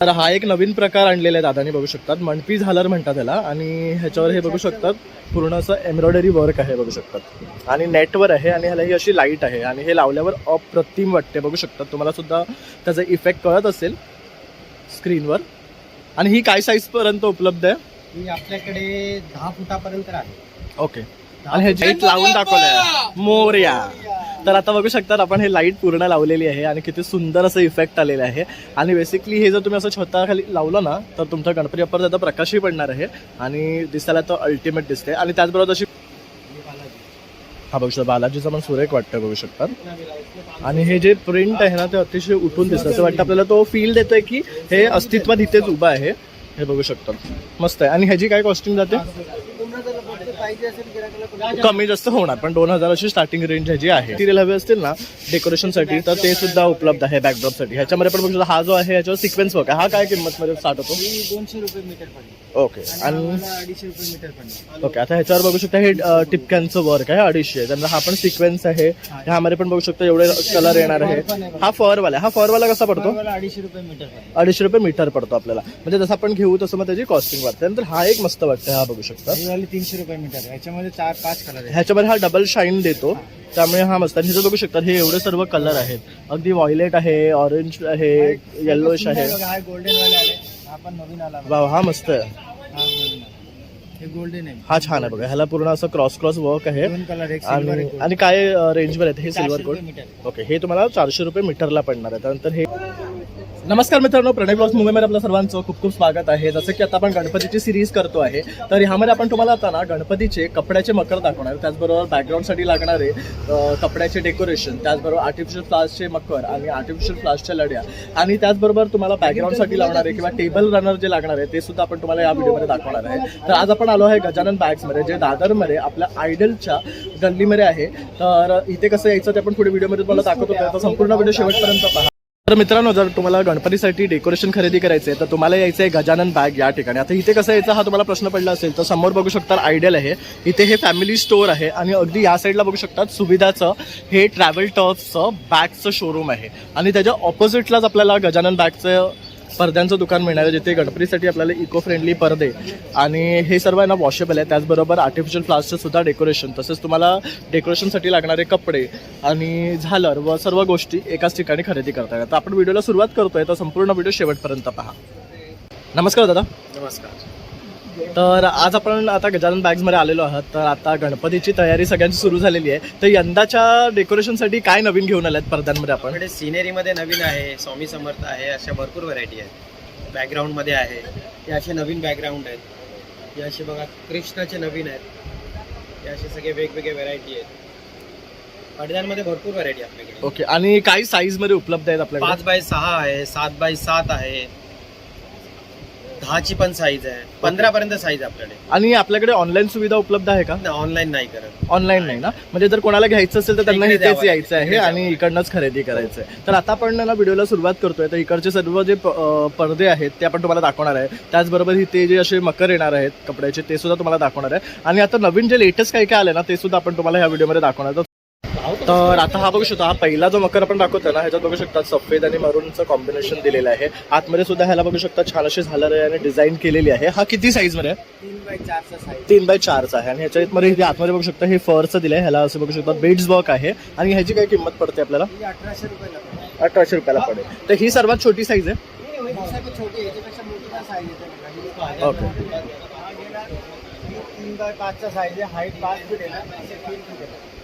तर हा एक नवीन प्रकार आणलेला आहे दादानी बघू शकतात. मणपी झालर म्हणतात त्याला. आणि ह्याच्यावर हे बघू शकतात पूर्ण असं एम्ब्रॉयडरी वर्क आहे बघू शकतात. आणि नेटवर आहे आणि ह्याला ही अशी लाइट आहे आणि हे लावल्यावर अप्रतिम वाटते बघू शकतात. तुम्हाला सुद्धा त्याचा इफेक्ट कळत असेल स्क्रीनवर आणि ही काय साईजपर्यंत उपलब्ध आहे? ही आपल्याकडे दहा फुटापर्यंत आहे ओके आणि हे लाइट लावून दाखवलंय. मोर्या. तर आता बघू शकतात आपण हे लाइट पूर्ण लावलेली आहे आणि किती सुंदर असं इफेक्ट आलेलं आहे. आणि बेसिकली हे जर तुम्ही असं छताखाली लावलं ना तर तुमचा गणपती बाप्पा त्याचा प्रकाशही पडणार आहे. आणि दिसायला तो अल्टिमेट दिसते आणि त्याचबरोबर अशी हा बघू शकता बालाजीचा पण सुरेख वाटतं बघू शकतात आणि हे जे प्रिंट आहे ना ते अतिशय उठून दिसतं असं वाटतं आपल्याला तो फील देतोय की हे अस्तित्वात इथेच उभं आहे. हे बघू शकतात मस्त आहे. आणि ह्याची काय कॉस्टिंग जाते? कमी जास्त होणार पण दोन हजार अशी स्टार्टिंग रेंज ह्याची आहे. सिरियल हवे असतील ना डेकोरेशनसाठी तर ते सुद्धा उपलब्ध आहे बॅकड्रॉपसाठी ह्याच्यामध्ये पण बघू शकता हा जो आहे ह्याच्यावर सिक्वेन्स वर्क आहे हा काय किंमत मध्ये स्टार्ट होतो? दोनशे रुपये मीटर ओके आणि अडीचशे रुपये मीटर पडली ओके आता ह्याच्यावर बघू शकता हे टिपक्यांचं वर्क आहे अडीचशे त्यानंतर हा पण सिक्वेन्स आहे. ह्यामध्ये पण बघू शकता एवढे कलर येणार आहे. हा फॉरवाला आहे. हा फॉरवाला कसा पडतो? अडीचशे रुपये मीटर अडीचशे रुपये मीटर पडतो आपल्याला. म्हणजे जसं आपण घेऊ तसं मग त्याची कॉस्टिंग वाटते नंतर हा एक मस्त वाटतं हा बघू शकता. तीनशे रुपये मीटर याच्यामध्ये चार पाच कलर आहे ह्याच्यामध्ये हा डबल शाईन देतो. त्यामुळे हा मस्त. आणि हे बघू शकता हे एवढे सर्व कलर आहेत. अगदी व्हायलेट आहे ऑरेंज आहे येल्लोश आहे. हा गोल्डन वाले आले हा पण नवीन आला बघा. वा हा मस्त आहे. हा नवीन आला. हे गोल्डन आहे. हा छान आहे बघा. ह्याला पूर्ण असं क्रॉस क्रॉस वर्क आहे. दोन कलर एक सिल्वर आणि एक आणि काय रेंजवर आहेत? हे सिल्वर मीटर आहे. ओके हे तुम्हाला चारशे रुपये मीटरला पडणार आहे. त्यानंतर हे नमस्कार मित्रांनो प्रणय ब्लॉग्स मुंबईमध्ये आपलं सर्वांचं खूप खूप स्वागत आहे. जसं की आता आपण गणपतीची सिरीज करतो आहे तर ह्यामध्ये आपण तुम्हाला आता ना गणपतीचे कपड्याचे मकर दाखवणार. त्याचबरोबर बॅकग्राऊंडसाठी लागणारे कपड्याचे डेकोरेशन त्याचबरोबर आर्टिफिशियल फ्लासचे मकर आणि आर्टिफिशियल फ्लासच्या लढ्या आणि त्याचबरोबर तुम्हाला बॅकग्राऊंडसाठी लागणारे किंवा टेबल रनर जे लागणार आहे ते सुद्धा आपण तुम्हाला या व्हिडिओमध्ये दाखवणार आहे. तर आज आपण आलो आहे गजानन बॅग्समध्ये जे दादरमध्ये आपल्या आयडलच्या गल्लीमध्ये आहे. तर इथे कसं यायचं ते आपण पुढे व्हिडिओमध्ये तुम्हाला दाखवतो. तर संपूर्ण व्हिडिओ शेवटपर्यंत पहा. तर मित्रांनो जर तुम्हाला गणपतीसाठी डेकोरेशन खरेदी करायचं आहे तर तुम्हाला यायचं आहे गजानन बॅग या ठिकाणी. आता इथे कसं यायचं हा तुम्हाला प्रश्न पडला असेल तर समोर बघू शकता आयडियल आहे. इथे हे फॅमिली स्टोअर आहे आणि अगदी या साईडला बघू शकतात सुविधाचं हे ट्रॅव्हल टर्फचं बॅगचं शोरूम आहे. आणि त्याच्या ऑपोजिटलाच आपल्याला गजानन बॅगचं पडद्यांचं दुकान मिळणार आहे जिथे गणपतीसाठी आपल्याला इको फ्रेंडली पडदे. आणि हे सर्व आहे ना वॉशेबल आहे त्याचबरोबर आर्टिफिशियल फ्लावर्सचं सुद्धा डेकोरेशन तसेच तुम्हाला डेकोरेशनसाठी लागणारे कपडे आणि झालर व सर्व गोष्टी एकाच ठिकाणी खरेदी करता येतात. तर आपण व्हिडिओला सुरुवात करतोय तर संपूर्ण व्हिडिओ शेवटपर्यंत पहा. नमस्कार दादा. नमस्कार. तर आज आपण आता गजानन बॅग्समध्ये आलेलो आहात. तर आता गणपतीची तयारी सगळ्यांची सुरू झालेली आहे. तर यंदाच्या डेकोरेशनसाठी काय नवीन घेऊन आल्यात पडद्यांमध्ये आपण? सिनेरीमध्ये नवीन आहे. स्वामी समर्थ आहे. अशा भरपूर व्हरायटी आहेत. बॅकग्राऊंडमध्ये आहे. हे असे नवीन बॅकग्राऊंड आहेत. हे असे बघा कृष्णाचे नवीन आहेत. हे असे सगळे वेगवेगळे व्हरायटी आहेत. पडद्यांमध्ये भरपूर व्हरायटी आपल्याकडे. ओके आणि काही साईजमध्ये उपलब्ध आहेत आपल्याकडे? पाच बाय सहा आहे. सात बाय सात आहे. दहाची पण साईज आहे. पंधरा पर्यंत साईज आपल्याकडे. आणि आपल्याकडे ऑनलाईन सुविधा उपलब्ध आहे का? ऑनलाईन नाही करत. ऑनलाईन नाही ना? म्हणजे जर कोणाला घ्यायचं असेल तर त्यांना इकडे इथेच द्यावं. यायचं आहे आणि इकडनंच खरेदी करायचं आहे तर आता आपण ना व्हिडिओला सुरुवात करतोय. तर इकडचे सर्व जे प- अं, पडदे आहेत ते आपण तुम्हाला दाखवणार आहे. त्याचबरोबर इथे जे असे मकर येणार आहेत कपड्याचे ते सुद्धा तुम्हाला दाखवणार आहे. आणि आता नवीन जे लेटेस्ट काय काय आले ना ते सुद्धा आपण तुम्हाला ह्या व्हिडिओमध्ये दाखवणार आहे. तर आता हा बघू शकता हा पहिला जो मकर आपण दाखवतो ना ह्याच्यात बघू शकता सफेद आणि मरूनचं कॉम्बिनेशन दिलेलं आहे. आतमध्ये सुद्धा ह्याला बघू शकता छान अशी झालर आहे आणि डिझाईन केलेली आहे. हा किती साईजमध्ये? आहे तीन बाय चारचा आहे. आणि ह्याच्या मध्ये इथे आतमध्ये बघू शकता हे फरचं आहे ह्याला असं बघू शकता बेड्स वर्क आहे. आणि ह्याची काय किंमत पडते आपल्याला? अठराशे अठराशे रुपयाला पडेल. तर ही सर्वात छोटी साईज आहे? ओके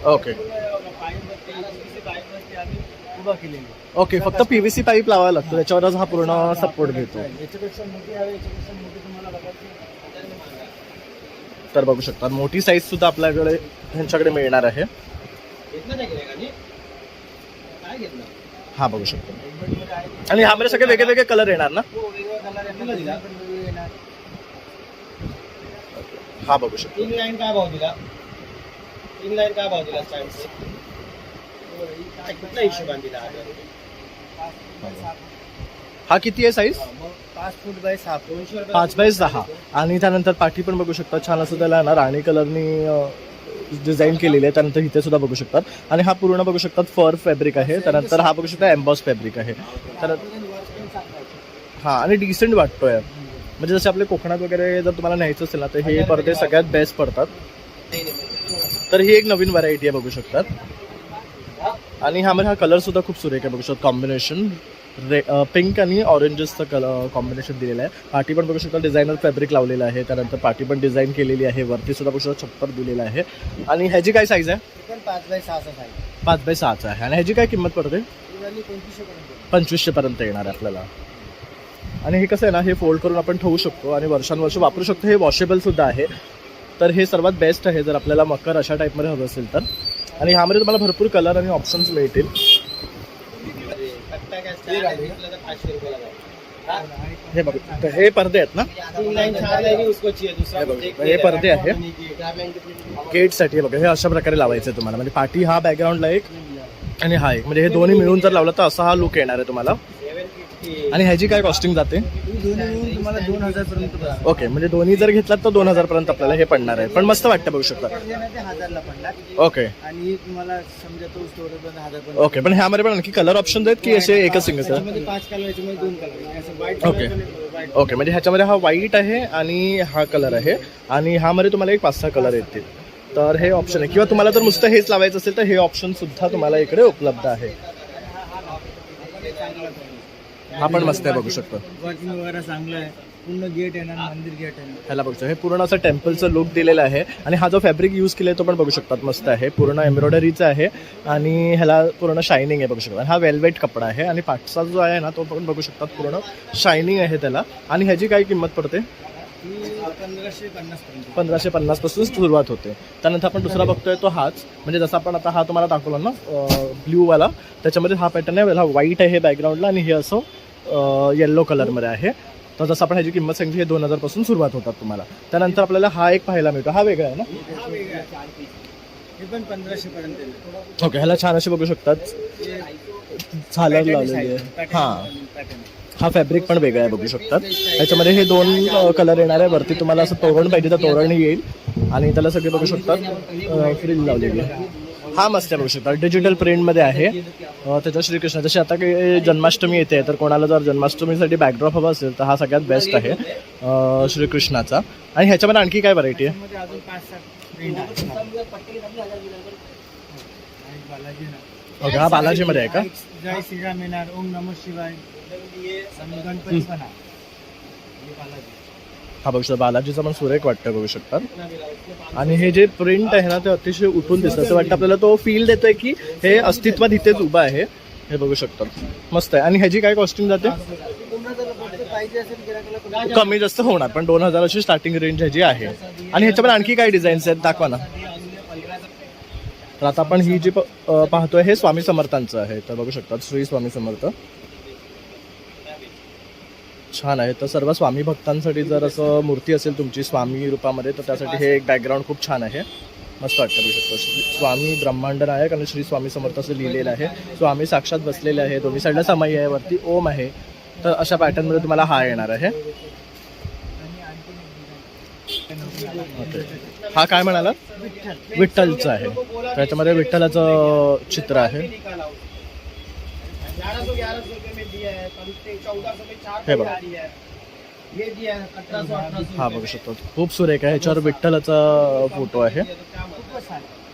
ओके उभा केलेली ओके फक्त पीव्हीसी पाईप लावायला लागतो त्याच्यावरच हा पूर्ण सपोर्ट घेतो. याच्यापेक्षा मोठी हवी याच्यापेक्षा मोठी तुम्हाला बघायची तर बघू शकता मोठी साईज सुद्धा आपल्याकडे ह्यांच्याकडे मिळणार आहे. हा बघू शकतो. आणि ह्यामध्ये सगळे वेगळे वेगळे कलर येणार ना? हो हा बघू शकतो. तीन लाईन काय भाव दिला? तीन लाईन काय भाव दिला काय कुठल्या हिशोबाने दिला हा? हा किती आहे साईज मग पाच फूट बाय सहा. फूट दोनशे रुपये पाच बाय सहा आणि त्यानंतर पाठी पण बघू शकता छान असं त्याला ना राणी कलरनी डिझाईन केलेली आहे त्यानंतर इथे सुद्धा बघू शकतात. आणि हा पूर्ण बघू शकतात फर फॅब्रिक आहे. त्यानंतर हा बघू शकता एम्बॉस फॅब्रिक आहे. तर हा आणि डिसेंट वाटतोय. म्हणजे जसे आपले कोकणात वगैरे जर तुम्हाला न्यायचं असेल ना तर हे पडदे सगळ्यात बेस्ट पडतात. तर ही एक नवीन व्हरायटी आहे बघू शकतात. आणि ह्यामध्ये हा कलर सुद्धा खूप सुरेख आहे. बघू शकतो कॉम्बिनेशन रे पिंक आणि ऑरेंजेसचं कलर कॉम्बिनेशन दिलेलं आहे. पाठी पण बघू शकता डिझायनर फॅब्रिक लावलेलं आहे. त्यानंतर पाठी पण डिझाईन केलेली आहे. वरती सुद्धा बघू शकता छप्पर दिलेलं आहे. आणि ह्याची काय साईज आहे? पाच बाय सहाचा साईज पाच बाय सहाचं आहे. आणि ह्याची काय किंमत पडते? ही वाली पंचवीसशे पर्यंत पंचवीसशे पर्यंत येणार आहे आपल्याला. आणि हे कसं आहे ना हे फोल्ड करून आपण ठेवू शकतो आणि वर्षानुवर्ष वापरू शकतो. हे वॉशेबल सुद्धा आहे. तर हे सर्वात बेस्ट आहे जर आपल्याला मकर अशा टाईपमध्ये हवं असेल तर. आणि ह्यामध्ये तुम्हाला भरपूर कलर आणि ऑप्शन्स मिळतील. हे बघ हे पडदे आहेत ना? हे बघ, हे आहे. गेटसाठी बघा हे अशा प्रकारे लावायचं आहे तुम्हाला. म्हणजे पाठी हा बॅकग्राऊंडला एक आणि हा एक. म्हणजे हे दोन्ही मिळून जर लावलं तर असा हा लुक येणार आहे तुम्हाला. आणि ह्याची काय कॉस्टिंग जाते? दोन्ही मिळून तुम्हाला दोन हजार पर्यंत. ओके म्हणजे दोन्ही जर घेतलात तर दोन हजार पर्यंत आपल्याला हे पडणार आहे. पण मस्त वाटतं बघू शकता. ना ते हजारला पडणार ओके. आणि तुम्हाला समजा तो स्टोरेज पण हजार पर्यंत ओके पण ह्यामध्ये पण आणखी कलर ऑप्शन आहेत की असे एकच सिंगल पाच कलर याच्यामध्ये दोन कलर असं व्हाईट ओके. ओके म्हणजे ह्याच्यामध्ये हा व्हाईट आहे आणि हा कलर आहे. आणि ह्यामध्ये तुम्हाला एक पाच सहा कलर येतील. तर हे ऑप्शन आहे. किंवा तुम्हाला जर नुसतं हेच लावायचं असेल तर हे ऑप्शन सुद्धा तुम्हाला इकडे उपलब्ध आहे. हा पण मस्त आहे बघू शकतो. वर्किंग वगैरे चांगलं आहे. पूर्ण गेट येणार मंदिर गेट येणार ह्याला बघतो हे पूर्ण असं टेम्पलचं लुक दिलेलं आहे. आणि हा जो फॅब्रिक यूज केलाय तो पण बघू शकतात मस्त आहे. पूर्ण एम्ब्रॉयडरीचा आहे. आणि ह्याला पूर्ण शायनिंग आहे बघू शकतात हा वेल्वेट कपडा आहे. आणि पाठचा जो आहे ना तो पण बघू शकतात. पूर्ण शायनिंग आहे त्याला. आणि ह्याची काय किंमत पडते? पंधराशे पन्नासपासून सुरुवात होते. त्यानंतर आपण दुसरा बघतोय तो हाच. म्हणजे जसं आपण आता हा तुम्हाला दाखवला ना ब्ल्यू वाला. त्याच्यामध्ये हा पॅटर्न आहे. हा व्हाईट आहे हे बॅकग्राऊंडला आणि हे असं येल्लो कलरमध्ये आहे. तर जसं आपण ह्याची किंमत सांगितली हे दोन हजारपासून सुरुवात होतात तुम्हाला. त्यानंतर आपल्याला हा एक पाहायला मिळतो. हा वेगळा आहे ना? पण पर्यंत. ओके ह्याला छान असे बघू शकतात. हे झालर लावलेली आहे. हां. हा फॅब्रिक पण वेगळा आहे बघू शकतात. याच्यामध्ये हे दोन कलर येणार आहे. वरती तुम्हाला असं तोरण पाहिजे तर तोरण येईल. आणि त्याला सगळे बघू शकतात. फ्रिल लावलेली आहे. हा मस्त आहे बघू शकता डिजिटल प्रिंटमध्ये आहे. त्याच्यात श्रीकृष्ण जशी आता काही जन्माष्टमी येते तर कोणाला जर जन्माष्टमीसाठी बॅकड्रॉप हवा असेल तर हा सगळ्यात बेस्ट आहे. श्रीकृष्णाचा. आणि ह्याच्यामध्ये आणखी काय व्हरायटी आहे? हा बालाजीमध्ये आहे का? जय श्रीराम येणार ओम नम शिवाय. हा बघू शकता बालाजीचा पण सुरेख वाटतं बघू शकतात आणि हे जे प्रिंट आहे ना ते अतिशय उठून दिसतं. असं वाटतं आपल्याला तो फील देतोय की हे अस्तित्वात इथेच उभं आहे. हे बघू शकतात मस्त आहे. आणि ह्याची काय कॉस्टिंग जाते? कमी जास्त होणार पण दोन हजाराची स्टार्टिंग रेंज ह्याची आहे. आणि ह्याच्यामध्ये आणखी काय डिझाईन्स आहेत? दाखवा ना. तर आता आपण ही जी पाहतोय हे स्वामी समर्थांचं आहे. तर बघू शकतात श्री स्वामी समर्थ. छान आहे. तर सर्व स्वामी भक्तांसाठी जर असं मूर्ती असेल तुमची स्वामी रूपामध्ये तर त्यासाठी हे एक बॅकग्राऊंड खूप छान आहे. मस्त वाटतं बघू शकतो. स्वामी ब्रह्मांड नायक आणि श्री स्वामी समर्थ असं लिहिलेलं आहे. स्वामी साक्षात बसलेले आहे. दोन्ही साईडला समाई आहे. वरती ओम आहे. तर अशा पॅटर्नमध्ये तुम्हाला हा येणार आहे. ओके. हा काय म्हणाला? विठ्ठलचं आहे. त्याच्यामध्ये विठ्ठलाचं चित्र आहे ग्यारह सौ ग्यारह सौ रुपये में दिया हे बघा. हा बघू शकतो. खूप सुरेख आहे. ह्याच्यावर विठ्ठलाचा फोटो आहे.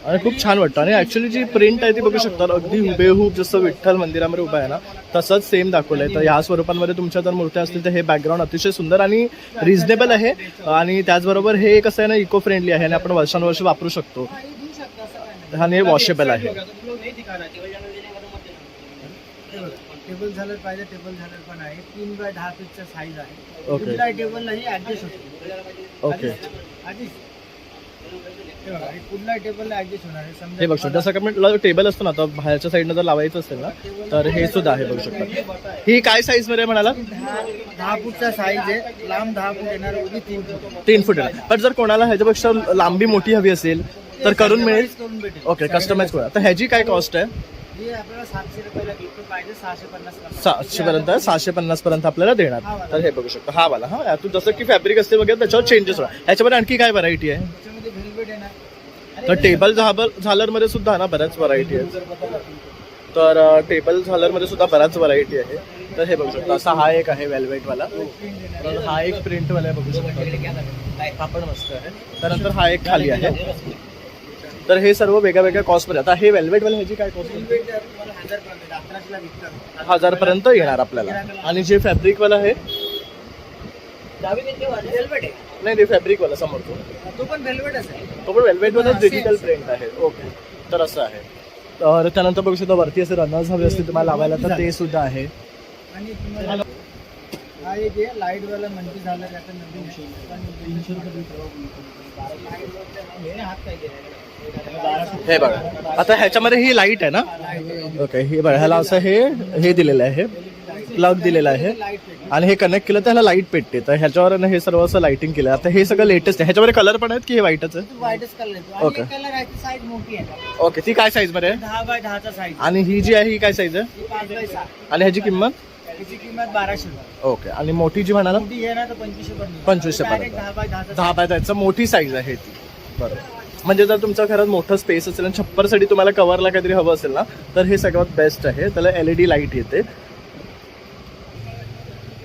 आणि खूप छान वाटतं. आणि ऍक्च्युली जी प्रिंट आहे ती बघू शकता अगदी हुबेहूब जसं विठ्ठल मंदिरामध्ये उभं आहे ना तसंच सेम दाखवलंय. तर ह्या स्वरूपांमध्ये तुमच्या जर मूर्त्या असतील तर हे बॅकग्राऊंड अतिशय सुंदर आणि रिझनेबल आहे. आणि त्याचबरोबर हे कसं आहे ना इको फ्रेंडली आहे आणि आपण वर्षानुवर्ष वापरू शकतो. आणि हे वॉशेबल आहे. टेबल झालर पाहिजे टेबल झालर पण आहे. तीन बाय दहा फीटचा साईज आहे. Okay. कुठल्या टेबललाही ऍडजस्ट होतो. ओके आधीच हे बघा, हे कुठल्या टेबलला ऍडजस्ट होणार आहे. समजा हे बघू शकता जसं का आपण टेबल असतो ना आता बाहेरच्या साईडनं जर लावायचं असेल ना तर हे सुद्धा आहे बघू शकता. ही काय साईजमध्ये म्हणाला? दहा दहा फूटचा साईज आहे. लांब दहा फूट येणार उभी तीन फूट. तीन फूट पण जर कोणाला ह्याच्यापेक्षा लांबी मोठी हवी असेल तर करून मिळेल. करून भेटेल. ओके कस्टमाइज करा तर ह्याची काय कॉस्ट आहे? हे आपल्याला सातशे रुपयाला सहाशे पर्यंत सहाशे पन्नास पर्यंत आपल्याला देणार. तर हे बघू शकतो. हा वाला हा. यातून जसं की फॅब्रिक असते वगैरे त्याच्यावर चेंजेस होणार. ह्याच्यामध्ये आणखी काय व्हरायटी आहे? तर टेबल झाबर झालरमध्ये सुद्धा ना बऱ्याच व्हरायटी आहेत. तर. टेबल झालरमध्ये सुद्धा बऱ्याच व्हरायटी आहे. तर हे बघू शकता. असा हा एक आहे वेल्वेटवाला तर हा एक प्रिंटवाला आहे बघू शकता. हा पण मस्त आहे. त्यानंतर हा एक खाली आहे. तर हे सर्व वेगळ्या वेगळ्या कॉस्टमध्ये आता हे वेल्वेटवाले ह्याची काय कॉस्ट तुम्हाला हजार पर्यंत अकराशेला विकतात. हजारपर्यंत येणार आपल्याला. आणि जे फॅब्रिकवाला आहे? नाही ते फॅब्रिकवाला समोरतो तो पण वेल्वेट असेल. तो पण वेल्वेटवाला डिजिटल प्रिंट आहे. ओके तर असं आहे. तर त्यानंतर बघू शकता वरती असे रनर्स हवे असतील तुम्हाला लावायला तर ते सुद्धा आहे. आणि हा एक आहे लाइट वाला मंदी झालं त्याचं नवीन आहे. पण तीनशे रुपये हे हात काय केलं हे बघा. आता ह्याच्यामध्ये ही लाइट आहे ना? ओके हे बघा ह्याला असं हे हे दिलेलं आहे. प्लग दिलेलं आहे. आणि हे कनेक्ट केलं तर ह्याला लाइट पेटते तर ह्याच्यावर ना हे सर्व असं लाइटिंग केलं. आता हे सगळं लेटेस्ट आहे. ह्याच्यामध्ये कलर पण आहेत की हे व्हाईटच आहे? व्हाईटच कलर येतो Okay. आणि कलर आहे साईज मोठी आहे. ओके ती काय साईजमध्ये आहे? आणि ही जी आहे ही काय साईज आहे? आणि ह्याची किंमत? बाराशे ओके आणि मोठी जी म्हणाला? मोठी आहे ना तर पंचवीसशे पर्यंत 2500 पर्यंत. Direct दहा बाय दहाचा दहा बाय दहाचं मोठी साईज आहे ती. बरोबर म्हणजे जर तुमच्या घरात मोठं स्पेस असेल आणि छप्परसाठी तुम्हाला कव्हरला काहीतरी हवं असेल ना तर हे सगळ्यात बेस्ट आहे. त्याला एल ई डी लाइट येते.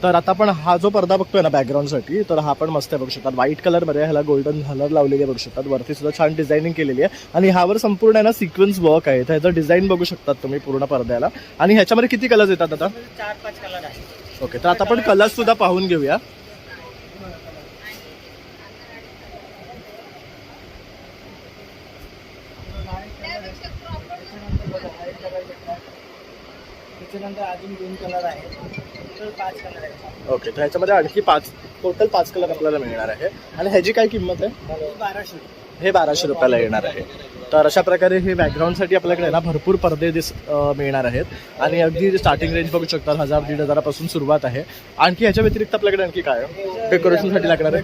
तर आता आपण हा जो पडदा बघतोय ना बॅकग्राऊंडसाठी तर हा पण मस्त आहे बघू शकतात. व्हाईट कलरमध्ये ह्याला गोल्डन झालर लावलेली आहे बघू शकतात. वरती सुद्धा छान डिझायनिंग केलेली आहे. आणि ह्यावर संपूर्ण आहे ना सिक्वेन्स वर्क आहे. तर ह्याचं डिझाईन बघू शकतात तुम्ही पूर्ण पडद्याला. आणि ह्याच्यामध्ये किती कलर्स येतात आता? चार पाच कलर आहे ओके तर आता आपण कलर्स सुद्धा पाहून घेऊया. त्याच्यानंतर अजून दोन कलर आहेत. टोटल पाच कलर आहेत. ओके तर ह्याच्यामध्ये आणखी पाच टोटल पाच कलर आपल्याला मिळणार आहे. आणि ह्याची काय किंमत आहे? हे बाराशे रुपये. हे बाराशे रुपयाला येणार आहे. तर अशा प्रकारे हे बॅकग्राऊंडसाठी आपल्याकडे ना भरपूर पडदे दिस मिळणार आहेत. आणि अगदी स्टार्टिंग रेंज बघू शकतात हजार दीड हजारापासून सुरुवात आहे. आणखी ह्याच्या व्यतिरिक्त आपल्याकडे आणखी काय? डेकोरेशनसाठी लागणार आहे.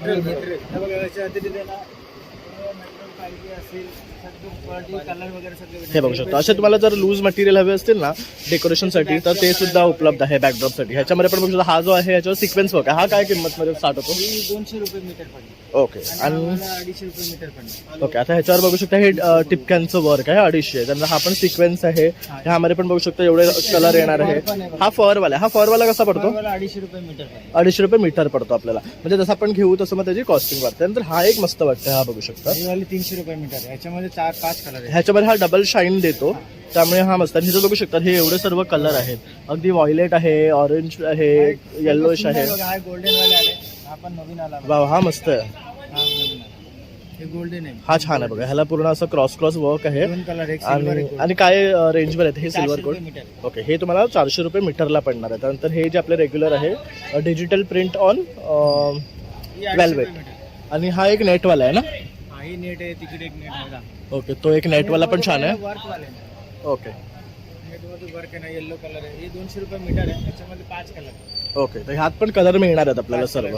हे बघा हे शकता. असे तुम्हाला जर लूज मटेरियल हवे असतील ना डेकोरेशनसाठी तर ते सुद्धा उपलब्ध आहे बॅकड्रॉपसाठी ह्याच्यामध्ये पण बघू शकता हा जो आहे ह्याच्यावर सिक्वेन्स वर्क आहे. हा काय किंमत मध्ये स्टार्ट होतो दोनशे रुपये मीटर ओके आणि अडीचशे रुपये मीटर ओके आता ह्याच्यावर बघू शकता हे टिपक्यांचं वर्क आहे अडीचशे. त्यानंतर हा पण सिक्वेन्स आहे. ह्यामध्ये पण बघू शकता एवढे कलर येणार आहे. हा फॉरवाला हा फॉरवाला कसा पडतो? अडीचशे रुपये मीटर अडीचशे रुपये मीटर पडतो आपल्याला. म्हणजे जसं आपण घेऊ तसं मग त्याची कॉस्टिंग वाढते. त्यानंतर हा एक मस्त वाटतं हा बघू शकता. तीनशे रुपये मीटर आहे. याच्यामध्ये चार पाच कलर आहेत. ह्याच्यामध्ये हा डबल शाईन देतो. त्यामुळे हा मस्त. आणि बघू शकता हे एवढे सर्व कलर आहेत. अगदी व्हायलेट आहे ऑरेंज आहे येल्लोश आहे. हा गोल्डन वाले आले हा पण नवीन आला बघा. वा हा मस्त आहे. हा गोल्डन आहे. छान आहे बघा. ह्याला पूर्ण असं क्रॉस क्रॉस वर्क आहे. दोन कलर एक सिल्वर आणि एक आणि काय रेंजवर आहेत? हे सिल्वर कोड मीटर ओके हे तुम्हाला चारशे रुपये मीटरला पडणार आहे. त्यानंतर हे जे आपले रेग्युलर आहे डिजिटल प्रिंट ऑन वेल्वेट आणि हा एक नेटवाला आहे ना? हा नेट आहे तिकडे एक नेट आहे. ओके तो एक नेटवाला पण छान आहे. वाले ओके. वर्क आहे ना येल्लो कलर आहे. हे दोनशे रुपये मीटर आहे त्याच्यामध्ये पाच कलर ओके तर ह्यात पण कलर मिळणार आहेत आपल्याला सर्व.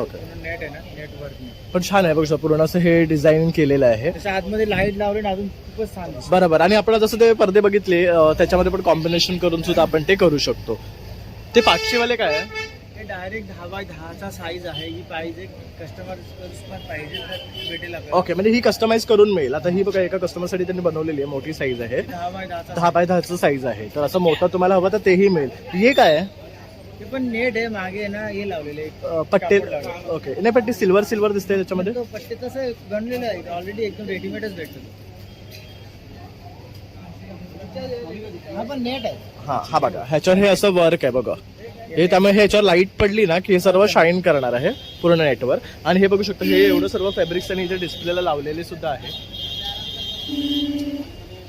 ओके. नेट आहे ना नेट वर्क पण छान आहे बघू पूर्ण असं हे डिझाईन केलेलं आहे. त्याच्या आतमध्ये लाइट लावले ना अजून खूपच छान दिसतं. बरोबर आणि आपण जसं ते पडदे बघितले अं, त्याच्यामध्ये पण कॉम्बिनेशन करून सुद्धा आपण ते करू शकतो. ते पाचशेवाले काय आहे? डायरेक्ट दहा बाय दहाचा साईज आहे ही पाहिजे. कस्टमर पाहिजे तर भेटेल आपल्याला. ओके म्हणजे ही कस्टमाइज करून मिळेल. आता ही बघा एका कस्टमरसाठी त्यांनी बनवलेली आहे मोठी साईज आहे. दहा बाय दहाचा दहा बाय दहाचं साईज आहे. तर असं मोठं तुम्हाला हवं तर तेही मिळेल. हे काय आहे? हे पण नेट आहे मागे ना हे लावलेले अं, पट्टे ओके नाही पट्टी सिल्वर सिल्वर दिसते त्याच्यामध्ये? तो पट्टे तसं गणलेलं आहे. ऑलरेडी एकदम रेडीमेडच भेटतो हा पण नेट आहे. हा हा बघा. ह्याच्यावर हे असं वर्क आहे बघा. हे त्यामुळे ह्याच्यावर लाइट पडली ना की हे सर्व शाईन करणार आहे पूर्ण नेटवर आणि हे बघू शकता हे एवढं सर्व फॅब्रिक्स आणि इथे डिस्प्लेला लावलेले सुद्धा आहे.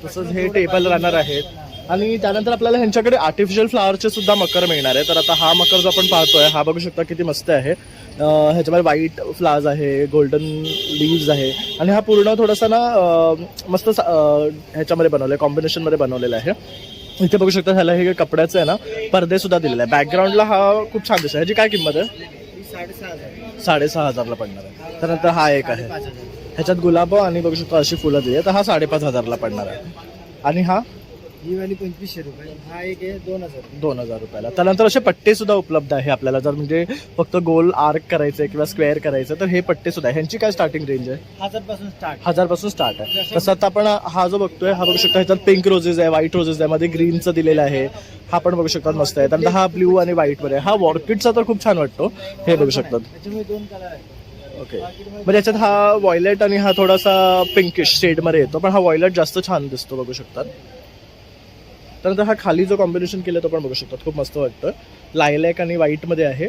तसंच हे टेबल राहणार आहेत. आणि त्यानंतर आपल्याला ह्यांच्याकडे आर्टिफिशियल फ्लावरचे सुद्धा मकर मिळणार आहे. तर आता हा मकर जो आपण पाहतोय हा बघू शकता किती मस्त आहे. ह्याच्यामध्ये व्हाईट फ्लावर्स आहे गोल्डन लीव्ज आहे. आणि हा पूर्ण थोडासा ना मस्त ह्याच्यामध्ये बनवलं आहे कॉम्बिनेशनमध्ये बनवलेला आहे. इथे बघू शकता ह्याला हे कपड्याचं आहे ना पडदे सुद्धा दिलेला आहे बॅकग्राऊंडला हा खूप छान दिसतो ह्याची काय किंमत आहे? साडेसहा हजारला पडणार आहे. त्यानंतर हा एक आहे. ह्याच्यात गुलाब आणि बघू शकता अशी फुलं दिली तर हा साडेपाच हजारला पडणार आहे. आणि हा? ही वाली पंचवीसशे रुपये. हा एक आहे दोन हजार दोन हजार रुपयाला. त्यानंतर असे पट्टे सुद्धा उपलब्ध आहे आपल्याला. जर म्हणजे फक्त गोल आर्क करायचं किंवा स्क्वेअर करायचं तर हे पट्टे सुद्धा आहे. ह्यांची काय स्टार्टिंग रेंज आहे? हजारपासून स्टार्ट हजारपासून स्टार्ट आहे तसं आता आपण हा जो बघतोय हा बघू शकता ह्याच्यात पिंक रोजेस आहे व्हाईट रोजेस आहे. मध्ये ग्रीनचं दिलेलं आहे. हा पण बघू शकतात मस्त आहे. त्यानंतर हा ब्ल्यू आणि व्हाईटमध्ये. हा वॉर्किडचा तर खूप छान वाटतो. हे बघू शकतात. त्याच्यामुळे दोन कलर आहे ओके. म्हणजे याच्यात हा वॉयलेट आणि हा थोडासा पिंकिश शेडमध्ये येतो. पण हा वॉयलेट जास्त छान दिसतो बघू शकतात. त्यानंतर हा खाली जो कॉम्बिनेशन केलं तो पण बघू शकतात. खूप मस्त वाटतं. लायलॅक आणि व्हाईटमध्ये आहे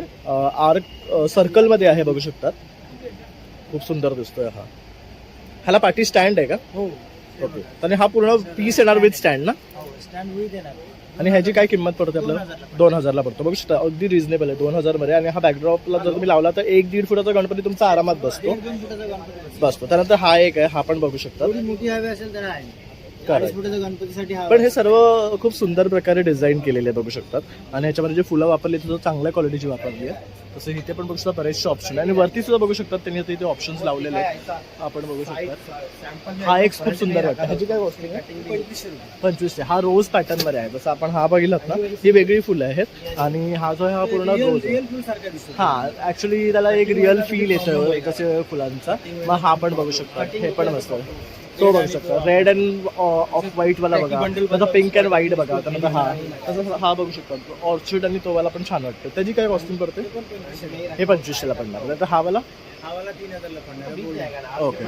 आर्क सर्कलमध्ये आहे बघू शकतात. खूप सुंदर दिसतोय हा. ह्याला पाठी स्टँड आहे का? हो. ओके. आणि हा पूर्ण पीस येणार विथ स्टँड ना? स्टँड विथ येणार. आणि ह्याची काय किंमत पडते आपल्याला. दोन हजारला पडतो. बघू शकता अगदी रिझनेबल आहे. दोन हजारमध्ये आणि हा बॅकड्रॉपला जर तुम्ही लावला तर एक दीड फुटाचा गणपती तुमचा आरामात बसतो. बसतो. त्यानंतर हा एक आहे हा पण बघू शकता थोडी मोठी हवी असेल तर आहे चाळीस फुटाचा गणपतीसाठी हा पण हे सर्व खूप सुंदर प्रकारे डिझाईन केलेले आहे बघू शकतात. आणि ह्याच्यामध्ये जे फुलं वापरली ती सुद्धा चांगल्या क्वालिटीची वापरली आहे तसं इथे पण बघू शकता बरेचसे ऑप्शन आहे आणि वरती सुद्धा बघू शकतात त्यांनी आता इथे ऑप्शन्स लावलेले आहेत. आपण बघू शकतात. हा एक खूप सुंदर वाटतं. ह्याची काय आहे? पंचवीसशे हा रोज पॅटर्नमध्ये आहे. जसं आपण हा बघितलात ना ही वेगळी फुलं आहेत. आणि हा जो आहे हा पूर्ण रोज आहे. रिअल फुल सारखा दिसतो. हा ऍक्च्युली त्याला एक रिअल फील येतं कसे फुलांचा. मग हा पण बघू शकता. हे पण मस्त आहे. तो बघू शकता. रेड अँड ऑफ व्हाईट वाला बघा. त्याचा पिंक अँड व्हाईट बघा. त्यानंतर हा. तसं हा बघू शकता. ऑर्चिड आणि तो वाला पण छान वाटतं. त्याची काय कॉस्टिंग पडते हे पंचवीसशेला पडणार. तर हा वाला? हा ओके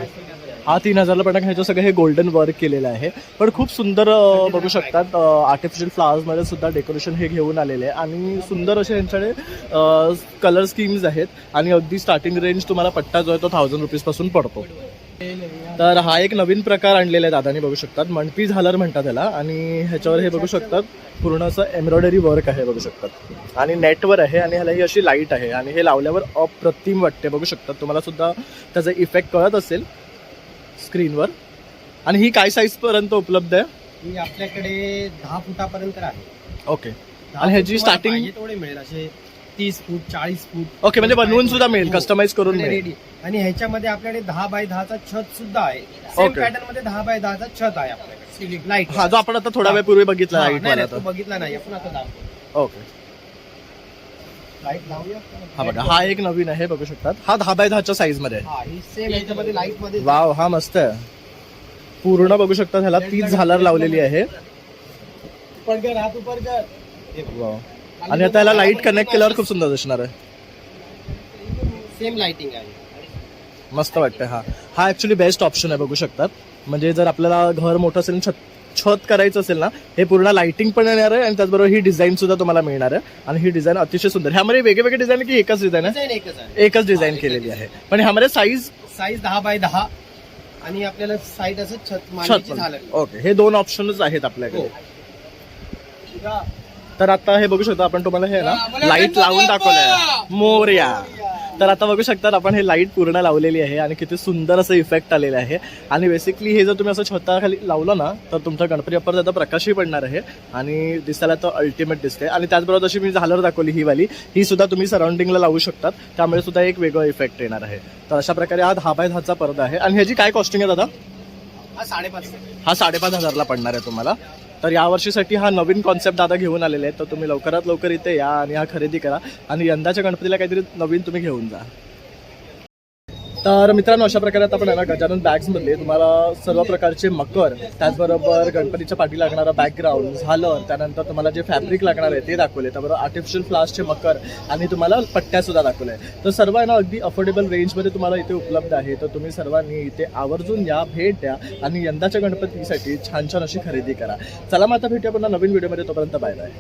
हा तीन हजारला पडणार. ह्याचं सगळं हे गोल्डन वर्क केलेलं आहे. पण खूप सुंदर अं, बघू शकतात. आर्टिफिशियल फ्लावर्समध्ये सुद्धा डेकोरेशन हे घेऊन आलेले आहे. आणि सुंदर असे यांच्याकडे कलर स्कीम्स आहेत. आणि अगदी स्टार्टिंग रेंज तुम्हाला पट्टा जो आहे तो थाउजंड रुपीजपासून पडतो. तर हा एक नवीन प्रकार आणलेला आहे दादानी बघू शकतात. मणपी झालर म्हणतात त्याला आणि ह्याच्यावर हे बघू शकतात पूर्ण असं एम्ब्रॉयडरी वर्क आहे बघू शकतात. आणि नेटवर आहे आणि ह्याला ही अशी लाइट आहे. आणि हे लावल्यावर अप्रतिम वाटते बघू शकतात. तुम्हाला सुद्धा त्याचा इफेक्ट कळत असेल स्क्रीनवर. आणि ही काय साईज पर्यंत उपलब्ध आहे? ही आपल्याकडे दहा फुटापर्यंत आहे ओके आणि ह्याची तेवढे मिळेल. असे तीस फूट चाळीस फूट. ओके म्हणजे बनवून सुद्धा मिळेल हो. कस्टमाइज करून मिळेल. रेडी आणि ह्याच्यामध्ये आपल्याकडे दहा बाय दहाचा छत सुद्धा आहे. Same Okay. पॅटर्नमध्ये दहा बाय दहाचा छत आहे आपल्याकडे. लाइट हा जो आपण आता थोडा वेळ पूर्वी बघितला तो बघितला नाही. आपण आता ओके लाइट लावूया. हा बघा हा एक नवीन आहे बघू शकतात. हा दहा बाय दहाच्या साईजमध्ये आहे. हा ही सेम याच्यामध्ये लाइटमध्ये वाव हा मस्त आहे. पूर्ण बघू शकता ह्याला तीच झालर लावलेली आहे. पडकर हात उपर कर वाव आणि आता याला लाइट कनेक्ट केल्यावर खूप सुंदर दिसणार आहे. सेम लाइटिंग आहे. मस्त वाटतं हा. हा ऍक्च्युली बेस्ट ऑप्शन आहे बघू शकतात. म्हणजे जर आपल्याला घर मोठं असेल छत छत करायचं असेल ना हे पूर्ण लाइटिंग पण येणार आहे आणि त्याचबरोबर ही डिझाईन सुद्धा तुम्हाला मिळणार आहे. आणि ही डिझाईन अतिशय सुंदर. ह्यामध्ये वेगळे वेगळे डिझाईन की एकच डिझाईन आहे? एकच आहे. एकच डिझाईन केलेली आहे. पण ह्यामध्ये साईज साईज दहा बाय दहा. आणि आपल्याला साईड असं छत छत झालं ओके हे दोन ऑप्शनच आहेत आपल्याकडे. तर आता हे बघू शकता आपण तुम्हाला हे ना लाइट लावून दाखवलंय. मोर्या. तर आता बघू शकता आपण हे लाइट पूर्ण लावलेली आहे आणि किती सुंदर असं इफेक्ट आलेलं आहे. आणि बेसिकली हे जर तुम्ही असं छताखाली लावलं ना तर तुमचा गणपती बाप्पा त्याचा प्रकाशही पडणार आहे आणि दिसायला तो अल्टिमेट दिसते आणि त्याचबरोबर जशी मी झालर दाखवली ही वाली ही सुद्धा तुम्ही सराउंडिंगला लावू शकतात. त्यामुळे सुद्धा एक वेगळं इफेक्ट येणार आहे. तर अशा प्रकारे हा दहा बाय दहाचा पडदा आहे. आणि ह्याची काय कॉस्टिंग आहे दादा? हा साडेपाच हा साडेपाच हजारला पडणार आहे तुम्हाला. तर या वर्षीसाठी हा नवीन कॉन्सेप्ट दादा घेऊन आलेले आहेत. तर तुम्ही लवकरात लवकर इथे या आणि हा खरेदी करा. आणि यंदाच्या गणपतीला काहीतरी नवीन तुम्ही घेऊन जा. तर मित्रांनो अशा प्रकारे आता आपण आहे ना गजानन बॅग्समधले तुम्हाला सर्व प्रकारचे मकर त्याचबरोबर गणपतीच्या पाठी लागणारा बॅकग्राऊंड झालं त्यानंतर तुम्हाला जे फॅब्रिक लागणार आहे ते दाखवले त्याबरोबर आर्टिफिशियल फ्लासचे मकर आणि तुम्हाला पट्ट्या सुद्धा दाखवल्या तर सर्व आहे ना अगदी अफोर्डेबल रेंजमध्ये तुम्हाला इथे उपलब्ध आहे. तर तुम्ही सर्वांनी इथे आवर्जून या भेट द्या आणि यंदाच्या गणपतीसाठी छान छान अशी खरेदी करा. चला मग आता भेटूया पुन्हा नवीन व्हिडिओमध्ये तोपर्यंत बाय बाय